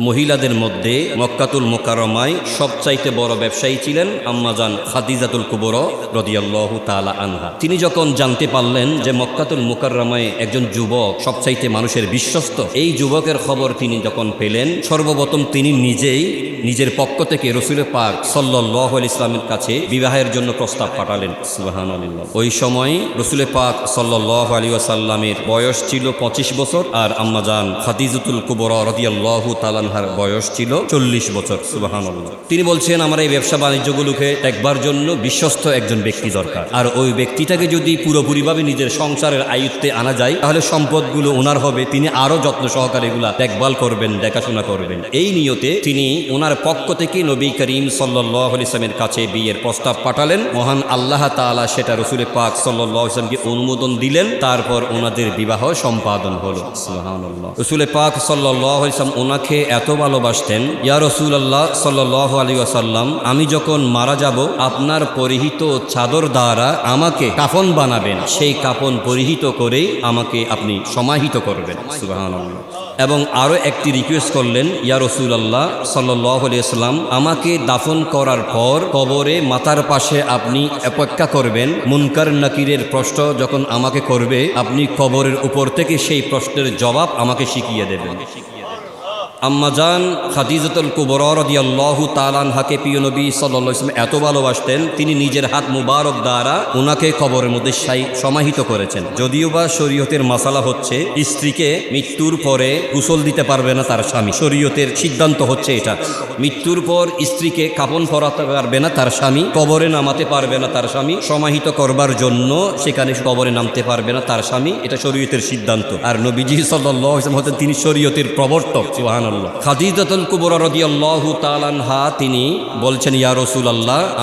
মহিলাদের মধ্যে মক্কাতুল মোকারমায় সবচাইতে বড় ব্যবসায়ী ছিলেন আম্মাজান খাদিজাতুল কুবর রদিয়াল্লাহ তালা আনহা। তিনি যখন জানতে পারলেন যে মক্কাতুল মোকাররমায় একজন যুবক সবচাইতে মানুষের বিশ্বস্ত, এই যুবকের খবর তিনি যখন পেলেন, সর্বপ্রথম তিনি নিজেই নিজের পক্ষ থেকে রসুল পাক সাল্লাহ ইসলামের কাছে বিবাহের জন্য প্রস্তাব পাঠালেন। সুবাহান ওই সময় রসুল পাক সাল্লাহ আলী আসাল্লামের বয়স ছিল পঁচিশ বছর আর আম্মাজান খাদিজুতুল কুবর রদিয়াল্লাহ তালানহার বয়স ছিল চল্লিশ বছর সুবাহান তিনি বলছেন, আমার এই ব্যবসা বাণিজ্যগুলোকে দেখবার জন্য বিশ্বস্ত একজন ব্যক্তি দরকার। আর ওই ব্যক্তিটাকে যদি পুরোপুরিভাবে নিজের সংসারের আয়ত্তে আনা যায়, তাহলে সম্পদগুলো ওনার হবে। তিনি আরও যত্ন সহকারে এগুলা দেখভাল করবেন, দেখাশোনা করবেন। এই নিয়তে তিনি ওনার পক্ষ থেকে নবী করিম সাল্লাহ ইসলামের কাছে বিয়ের প্রস্তাব পাঠালেন। মহান আল্লাহ তাআলা সেটা রসুল পাক সাল্লাহ ইসলামকে অনুমোদন দিলেন। তারপর ওনাদের বিবাহ সম্পাদন হলো। সুবহানাল্লাহ। রসুল পাক সাল্লাহ ইসলাম ওনাকে এত ভালোবাসতেন, ইয়া রসুল আল্লাহ সাল্লাহ আলী আসাল্লাম আমি যখন মারা যাব, আপনার পরিহিত চাদর দ্বারা আমাকে কাফন বানাবেন। সেই কাফন পরিহিত করেই আমাকে আপনি সমাহিত করবেন। এবং আরও একটি রিকোয়েস্ট করলেন, ইয়া রসুল আল্লাহ সাল্লাহ ইসলাম আমাকে দাফন করার পর কবরে মাথার পাশে আপনি অপেক্ষা করবেন। মুনকার নাকিরের প্রশ্ন যখন আমাকে করবে, আপনি কবরের উপর থেকে সেই প্রশ্নের জবাব আমাকে শিখিয়ে দেবেন। আম্মাজান খাদিজতুল কুবর রদিয়াল্লাহু তালানহাকে প্রিয় নবী সাল্লাহ ইসলাম এত ভালোবাসতেন, তিনি নিজের হাত মুবারক দ্বারা ওনাকে কবরের মধ্যে সমাহিত করেছেন। যদিও বা শরীয়তের মাসালা হচ্ছে, স্ত্রীকে মৃত্যুর পরে গোসল দিতে পারবে না তার স্বামী। শরীয়তের সিদ্ধান্ত হচ্ছে এটা। মৃত্যুর পর স্ত্রীকে কাপন পরাতে পারবে না তার স্বামী, কবরে নামাতে পারবে না তার স্বামী, সমাহিত করবার জন্য সেখানে কবরে নামতে পারবে না তার স্বামী, এটা শরীয়তের সিদ্ধান্ত। আর নবীজি সাল্লাহ ইসলাম হতেন তিনি শরীয়তের প্রবর্তক সুবহানাল্লাহ। খাদিজাতুল কুবর রাদিয়াল্লাহু তাআলাহা তিনি বলছেন ইয়া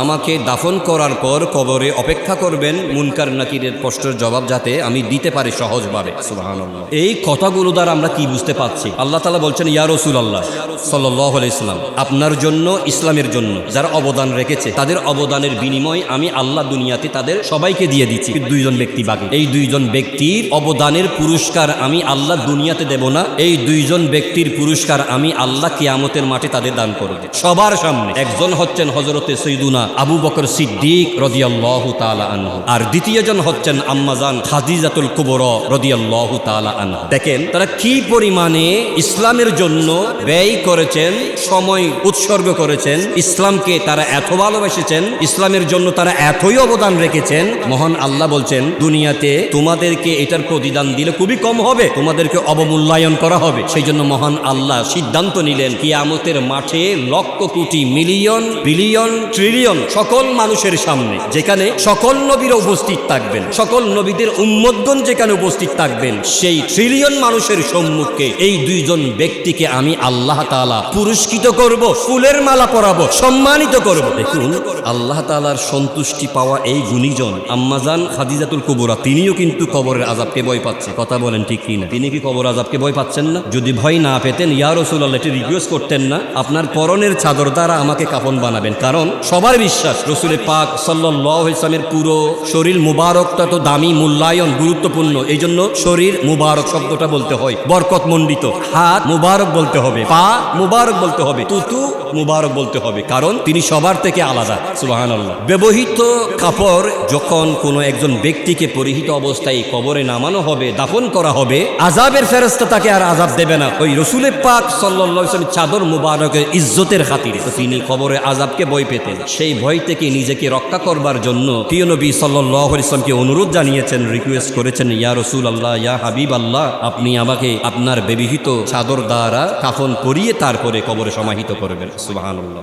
আমাকে দাফন করার পর কবরে অপেক্ষা করবেন। মুনকার নাকিরের প্রশ্নের জবাব যাতে আমি দিতে পারি সহজভাবে। সুবহানাল্লাহ। এই কথাগুলো দ্বারা আমরা কি বুঝতে পারছি? আল্লাহ তালা বলছেন ইয়া সাল্লাল্লাহু আলাইহি ইসলাম আপনার জন্য ইসলামের জন্য যারা অবদান রেখেছে তাদের অবদানের বিনিময় আমি আল্লাহ দুনিয়াতে তাদের সবাইকে দিয়ে দিচ্ছি। দুইজন ব্যক্তি বাকি। এই দুইজন ব্যক্তির অবদানের পুরস্কার আমি আল্লাহ দুনিয়াতে দেব না। এই দুইজন ব্যক্তির পুরস্কার আমি আল্লাহ কিয়ামতের মাঠে তাদের দান করব। সবার সামনে একজন হচ্ছেন হজরতে সৈদুনা আবু বকর সিদ্দিক রদিয়াল্লাহু তাআলা আনহু। আর দ্বিতীয়জন হচ্ছেন আম্মাজান খাদিজাতুল কুবর রদিয়াল্লাহু তাআলা আনহু। দেখেন, তারা কি পরিমাণে ইসলামের জন্য ব্যয় করেছেন, সময় উৎসর্গ করেছেন, ইসলামকে তারা এত ভালোবেসেছেন, ইসলামের জন্য তারা এতই অবদান রেখেছেন। মহান আল্লাহ বলছেন, দুনিয়াতে তোমাদেরকে এটার প্রতিদান দিলে খুবই কম হবে, তোমাদেরকে অবমূল্যায়ন করা হবে। সেই জন্য মহান আল্লাহ সিদ্ধান্ত নিলেন, কিয়ামতের মাঠে lakh crore million, billion, trillion সকল মানুষের সামনে, যেখানে সকল নবীরা উপস্থিত থাকবেন, সকল নবীদের উম্মতগণ যেখানে উপস্থিত থাকবেন, সেই ট্রিলিয়ন মানুষের সম্মুখে এই দুইজন ব্যক্তিকে আমি আল্লাহ তাআলা পুরস্কৃত করব, ফুলের মালা পরাবো, সম্মানিত করব। দেখুন, আল্লাহ তাআলার সন্তুষ্টি পাওয়া এই গুণীজন আম্মাজান খাদিজাতুল কুবুরা, তিনিও কিন্তু কবরের আজাবকে ভয় পাচ্ছে। কথা বলেন ঠিক কিনা? তিনি কি কবর আজাবকে ভয় পাচ্ছেন না? যদি ভয় না পেতেন, ইয়া রসুল্লাহ, এটি রিকোয়েস্ট করতেন না। আপনার পরনের চাদর দ্বারা আমাকে কাপন বানাবেন। কারণ সবার বিশ্বাস, রসুলের পাক সাল্লাহ ইসলামের পুরো শরীর মুবারকটা তো দামি, মূল্যায়ন, গুরুত্বপূর্ণ। এই জন্য শরীর মুবারক শব্দটা বলতে হয় বরকত মন্ডিত হাত মুবারক বলতে হবে, পা মুবারক বলতে হবে। তুতু মুবারক বলতে হবে, কারণ তিনি সবার থেকে আলাদা সুবাহান ব্যবহৃত কাপড় যখন কোনো একজন ব্যক্তিকে পরিহিত অবস্থায় কবরে নামানো হবে, দাফন করা হবে আজাবের ফেরস্তা তাকে আর আজাব দেবে না। ওই রসুলে পাক সাল্লাহ চাদর মুবারকের ইজ্জতের খাতিরে তিনি কবরে আজাবকে ভয় পেতেন। সেই ভয় থেকে নিজেকে রক্ষা করবার জন্য প্রিয় নবী সাল্লাহ অনুরোধ জানিয়েছেন রিকোয়েস্ট করেছেন, ইয়া রসুল আল্লাহ ইয়া হাবিব আল্লাহ আপনি আমাকে আপনার ব্যবহৃত চাদর দ্বারা কাফন করিয়ে তারপরে কবরে সমাহিত করবেন।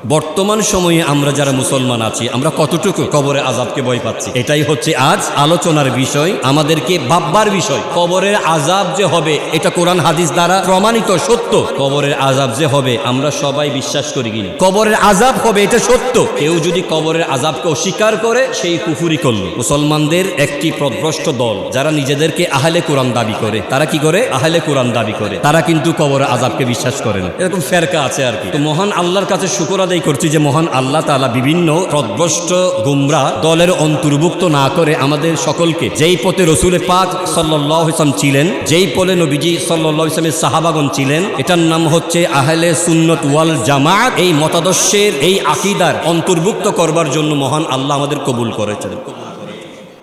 বর্তমান সময়ে আমরা যারা মুসলমান আছি, আমরা কতটুকু কবরে আজাবকে ভয় পাচ্ছি? এটাই হচ্ছে আজ আলোচনার বিষয়, আমাদেরকে ভাববার বিষয়। কবরের আজাব যে হবে, এটা কোরআন হাদিস দ্বারা প্রমাণিত সত্য। কবরের আজাব যে হবে, আমরা সবাই বিশ্বাস করি কিনা কবরের আজাব হবে, এটা সত্য। কেউ যদি কবরের আজাবকে অস্বীকার করে, সেই কুফুরি করল। মুসলমানদের একটি প্রভ্রষ্ট দল, যারা নিজেদেরকে আহলে কোরআন দাবি করে, তারা কি করে? আহলে কোরআন দাবি করে। তারা কিন্তু কবরের আজাবকে বিশ্বাস করে না। এরকম ফেরকা আছে আর কি। তো মহান আল্লাহর কাছে শুকর আদায় করছি যে মহান আল্লাহ তাআলা বিভিন্ন প্রভ্রষ্ট গুমরা দলের অন্তর্ভুক্ত না করে আমাদের সকলকে যেই পথে রসুলে পাক সাল্লাহ ইসলাম ছিলেন, যেই পলে নবীজি সাল্লাহ ইসলামের সাহাবাগন ছিলেন, এটার নাম নাম হচ্ছে আহলে সুন্নত ওয়াল জামাত। এই মতাদর্শের, এই আকিদার অন্তর্ভুক্ত করবার জন্য মহান আল্লাহ আমাদের কবুল করেছেন।